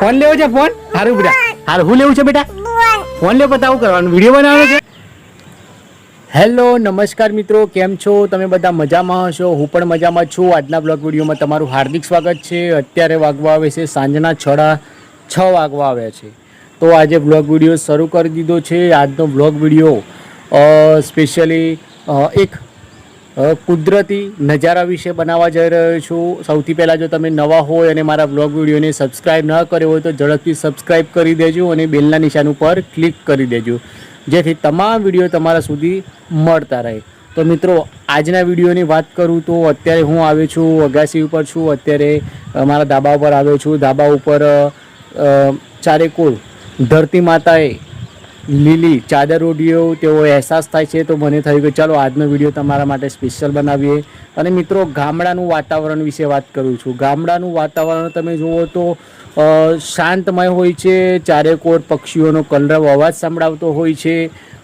Phone લેવો છે, phone? સારું બેટા. હાર, હું લેવું છે, બેટા? ફોન લેવો બતાવું કરવાનું. વીડિયો બનાવવાનો છે? હેલો, નમસ્કાર મિત્રો, કેમ છો? તમે બધા મજામાં હશો? હું પણ મજામાં છું. આજના બ્લોગ વિડીયોમાં તમારું હાર્દિક સ્વાગત છે. અત્યારે વાગવા આવે છે સાંજના છડા છ વાગવા આવ્યા છે. તો આજે બ્લોગ વીડિયો શરૂ કરી દીધો છે. આજનો બ્લોગ વીડિયો સ્પેશિયલી એક કુદરતી નજારા વિશે બનાવવા જઈ રહ્યો છું. સૌથી પહેલાં જો તમે નવા હોય અને મારા બ્લોગ વિડીયોને સબસ્ક્રાઇબ ન કર્યો હોય તો ઝડપથી સબસ્ક્રાઇબ કરી દેજો અને બેલના નિશાન ઉપર ક્લિક કરી દેજો. જેથી તમામ વીડિયો તમારા સુધી મળતા રહે. તો મિત્રો, આજના વિડીયોની વાત કરું તો અત્યારે હું આવ્યો છું, અગાસી ઉપર છું. અત્યારે મારા ધાબા ઉપર આવ્યો છું. ધાબા ઉપર ચારેકોર ધરતી માતાએ લીલી ચાદર ઓઢીઓ તેવો અહેસાસ થાય છે તો મને થયું કે ચાલો આજનો વીડિયો તમારા માટે સ્પેશિયલ બનાવીએ. અને મિત્રો, ગામડાનું વાતાવરણ વિશે વાત કરું છું. ગામડાનું વાતાવરણ તમે જુઓ તો શાંતમય હોય છે ચારેકોર પક્ષીઓનો કલરવ અવાજ સંભળાવતો હોય છે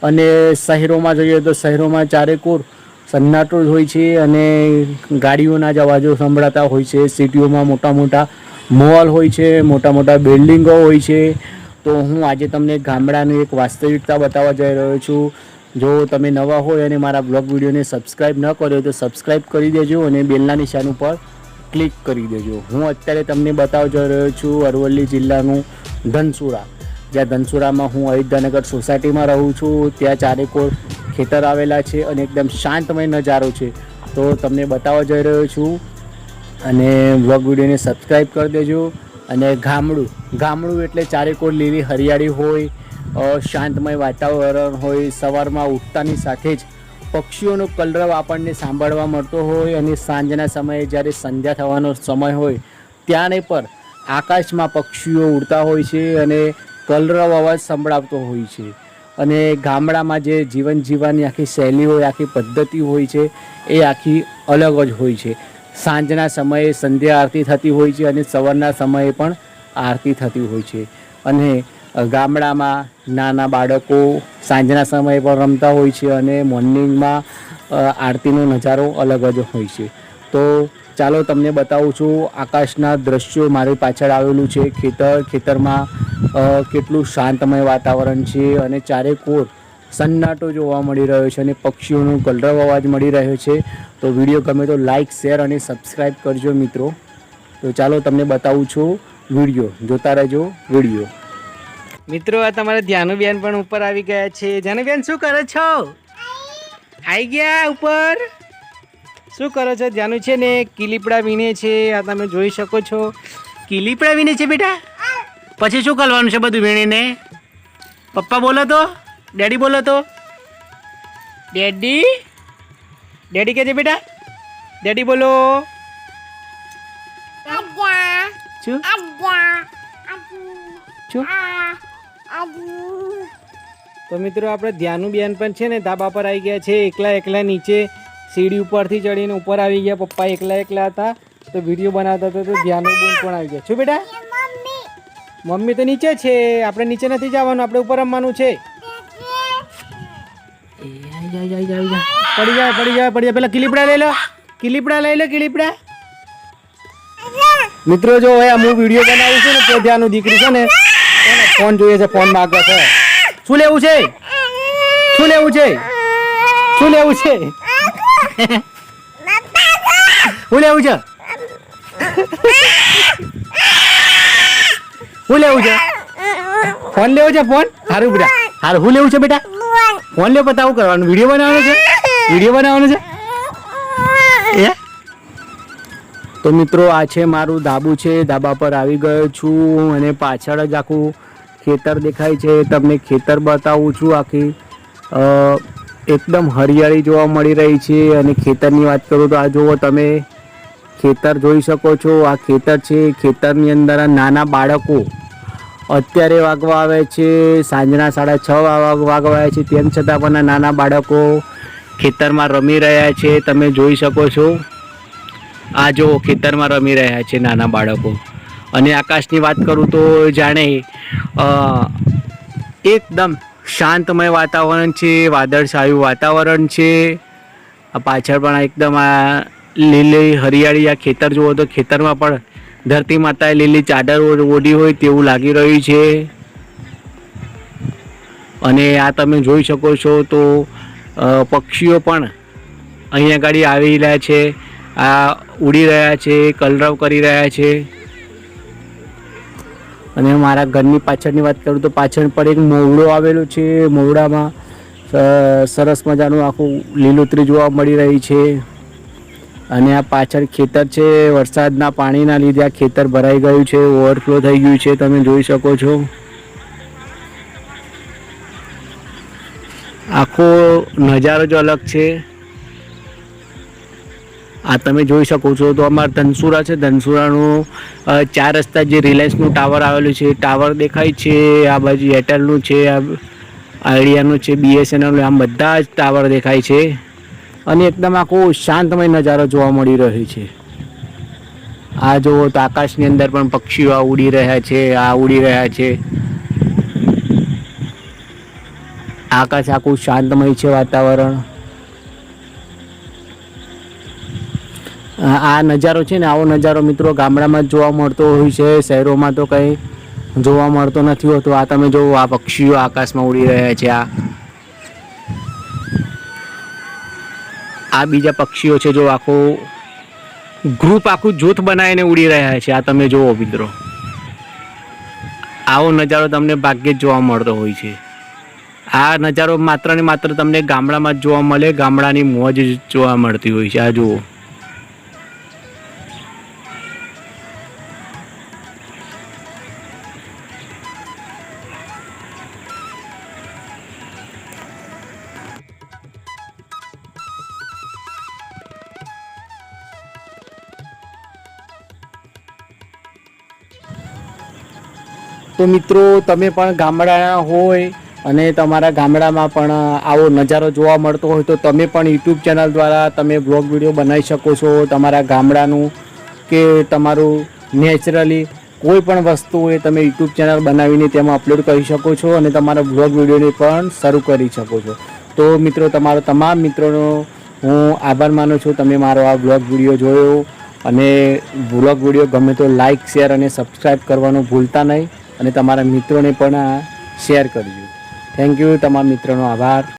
અને શહેરોમાં જઈએ તો શહેરોમાં ચારેકોર સન્નાટો જ હોય છે અને ગાડીઓના જ અવાજો સંભળાતા હોય છે. સિટીઓમાં મોટા મોટા મોલ હોય છે, મોટા મોટા બિલ્ડિંગો હોય છે તો હું આજે તમને ગામડાની એક વાસ્તવિકતા બતાવવા જઈ રહ્યો છું. જો તમે નવા હોય અને મારા બ્લોગ વિડીયોને સબસ્ક્રાઈબ ન કર્યો તો સબસ્ક્રાઈબ કરી દેજો અને બેલના નિશાન ઉપર ક્લિક કરી દેજો. હું અત્યારે તમને બતાવવા જઈ રહ્યો છું અરવલ્લી જિલ્લાનું ધનસુરા. જ્યાં ધનસુરામાં હું અયોધ્યાનગર સોસાયટીમાં રહું છું. ત્યાં ચારેકોર ખેતર આવેલા છે અને એકદમ શાંતમય નજારો છે. તો તમને બતાવવા જઈ રહ્યો છું. અને બ્લોગ વિડીયોને સબસ્ક્રાઈબ કરી દેજો. અને ગામડું. ગામડું એટલે ચારેકોર લીલી હરિયાળી હોય શાંતમય વાતાવરણ હોય, સવારમાં ઉઠતાની સાથે જ પક્ષીઓનો કલરવ આપણને સાંભળવા મળતો હોય અને સાંજના સમયે જ્યારે સંધ્યા થવાનો સમય હોય ત્યારે પર આકાશમાં પક્ષીઓ ઉડતા હોય છે અને કલરવ અવાજ સંભળાવતો હોય છે. અને ગામડામાં જે જીવન જીવવાની આખી શૈલી હોય આખી પદ્ધતિ હોય છે, એ આખી અલગ જ હોય છે. સાંજના સમયે સંધ્યા આરતી થતી હોય છે અને સવારના સમયે પણ આરતી થતી હોય છે. અને ગામડામાં નાના બાળકો સાંજના સમયે પણ રમતા હોય છે અને મોર્નિંગમાં આરતીનો નજારો અલગ જ હોય છે. તો ચાલો તમને બતાવું છું આકાશના દ્રશ્યો મારી પાછળ આવેલું છે. ખેતર, ખેતરમાં કેટલું શાંતમય વાતાવરણ છે અને ચારેકોર સન્નાટો જોવા મળી રહ્યો છે અને પક્ષીઓનો કલરવ અવાજ મળી રહ્યો છે. તો વીડિયો ગમે તો લાઈક શેર અને સબસ્ક્રાઈબ કરજો મિત્રો. તો ચાલો તમને બતાવું છું વીડિયો. જોતા રહેજો વીડિયો. મિત્રો, આ તમારા ધ્યાનુબેન પણ ઉપર આવી ગયા છે. ધ્યાનુ બેન શું કરો છો? આવી ગયા ઉપર? શું કરો છો? ધ્યાનુ છે ને, કિલીપડા વીણે છે. આ તમે જોઈ શકો છો. કિલીપડા વીણે છે બેટા? પછી શું કરવાનું છે બધું વીણીને? પપ્પા, બોલો તો. ડેડી બોલો તો. ડેડી? ડેડી કે છે બેટા. ડેડી બોલો. શું? શું? તો મિત્રો આપણે ધ્યાનુ બેન પણ છે ને ધાબા પર આવી ગયા છે એકલા એકલા નીચે સીડી ઉપરથી ચડીને ઉપર આવી ગયા પપ્પા એકલા એકલા હતા તો વીડિયો બનાવતા હતા તો ધ્યાનુ બેન પણ આવી ગયા. શું બેટા? મમ્મી તો નીચે છે આપણે નીચે નથી જવાનું આપણે ઉપર રમવાનું છે. જાય જાય આઈ જા, આઈ જા. પડી જાય પડી જાય પડી જાય પેલા કિલીપડા લઈ લો. કિલીપડા લઈ લો કિલીપડા. મિત્રો જો હવે હું વીડિયો બનાવું છું ને તો ત્યાંનું દીકરી છે ને ફોન જોઈએ છે ફોન માંગે છે. શું લેવું છે? શું લેવું છે? શું લેવું છે? શું લેવું છે? શું લેવું છે? ફોન લેવો છે ફોન સારું બેટા. સારું શું લેવું છે બેટા? ફોન લે બતાવું કરવાનું. વીડિયો બનાવવાનો છે? વીડિયો બનાવવાનો છે? એ? તો મિત્રો આ છે મારું ધાબુ છે. ધાબા પર આવી ગયો છું અને પાછળ જ આખું ખેતર દેખાય છે. તમને ખેતર બતાવું છું. આખી એકદમ હરિયાળી જોવા મળી રહી છે. અને ખેતરની વાત કરું તો આ જુઓ તમે ખેતર જોઈ શકો છો. આ ખેતર છે. ખેતરની અંદર આ નાના બાળકો અત્યારે વાગવા આવે છે, સાંજના સાડા છ વાગ- વાગવા આવે છે. તેમ છતાં પણ નાના બાળકો ખેતરમાં રમી રહ્યા છે. તમે જોઈ શકો છો. આ જો ખેતરમાં રમી રહ્યા છે નાના બાળકો. અને આકાશની વાત કરું તો જાણે એકદમ શાંતમય વાતાવરણ છે, વાદળછાયું વાતાવરણ છે. પાછળ પણ એકદમ આ લીલી હરિયાળી આ ખેતર જુઓ તો ખેતરમાં પણ ધરતી માતાએ લીલી ચાદર ઓઢી હોય તેવું લાગી રહ્યું છે. અને આ તમે જોઈ શકો છો તો પક્ષીઓ પણ અહીંયા આગળ આવી રહ્યા છે. આ ઉડી રહ્યા છે, કલરવ કરી રહ્યા છે. અને મારા ઘરની પાછળની વાત કરું તો પાછળ પણ એક મોવડો આવેલો છે. મોવડામાં સરસ મજાનું આખું લીલોતરી જોવા મળી રહી છે. અને આ પાછળ ખેતર છે, વરસાદના પાણીના લીધે આ ખેતર ભરાઈ ગયું છે ઓવરફ્લો થઈ ગયું છે, તમે જોઈ શકો છો. આખો નજારો જ અલગ છે. આ તમે જોઈ શકો છો, તો અમારા ધનસુરા છે, ધનસુરાનું ચાર રસ્તા જે રિલાયન્સનું ટાવર આવેલું છે, ટાવર દેખાય છે, આ બાજુ એરટેલનું છે, આ આઈડિયાનું છે બીએસએનએલ આમ બધા જ ટાવર દેખાય છે. અને એકદમ આખો શાંતમય નજારો જોવા મળી રહ્યો છે. આ જુઓ તો આકાશની અંદર પણ પક્ષીઓ આ ઉડી રહ્યા છે, આ ઉડી રહ્યા છે. આકાશ આખું શાંતમય છે વાતાવરણ. આ નજારો છે ને, આવો નજારો મિત્રો ગામડામાં જોવા મળતો હોય છે, શહેરોમાં તો કંઈ જોવા મળતો નથી હોતો. આ તમે જુઓ આ પક્ષીઓ આકાશમાં ઉડી રહ્યા છે, આ આ બીજા પક્ષીઓ છે જો આખું ગ્રુપ આખું જૂથ બનાવીને ઉડી રહ્યા છે, આ તમે જુઓ મિત્રો. આવો નજારો તમને ભાગ્યે જ જોવા મળતો હોય છે. આ નજારો માત્ર ને માત્ર તમને ગામડામાં જ જોવા મળે, ગામડાની મોજ જોવા મળતી હોય છે. આ જુઓ. તો મિત્રો, તમે પણ ગામડાના હોય અને તમારા ગામડામાં પણ આવો નજારો જોવા મળતો હોય તો તમે પણ યુટ્યુબ ચેનલ દ્વારા તમે બ્લોગ વીડિયો બનાવી શકો છો. તમારા ગામડાનું કે તમારું નેચરલી કોઈ પણ વસ્તુ હોય તમે યુટ્યુબ ચેનલ બનાવીને તેમાં અપલોડ કરી શકો છો અને તમારા બ્લોગ વિડીયોને પણ શરૂ કરી શકો છો. તો મિત્રો, તમારો તમામ મિત્રોનો હું આભાર માનું છું. તમે મારો આ બ્લોગ વીડિયો જોયો અને બ્લોગ વીડિયો ગમે તો લાઇક શેર અને સબસ્ક્રાઈબ કરવાનું ભૂલતા નહીં. અને તમારા મિત્રોને પણ શેર કરજો. થેન્ક યુ તમારા મિત્રોનો આભાર.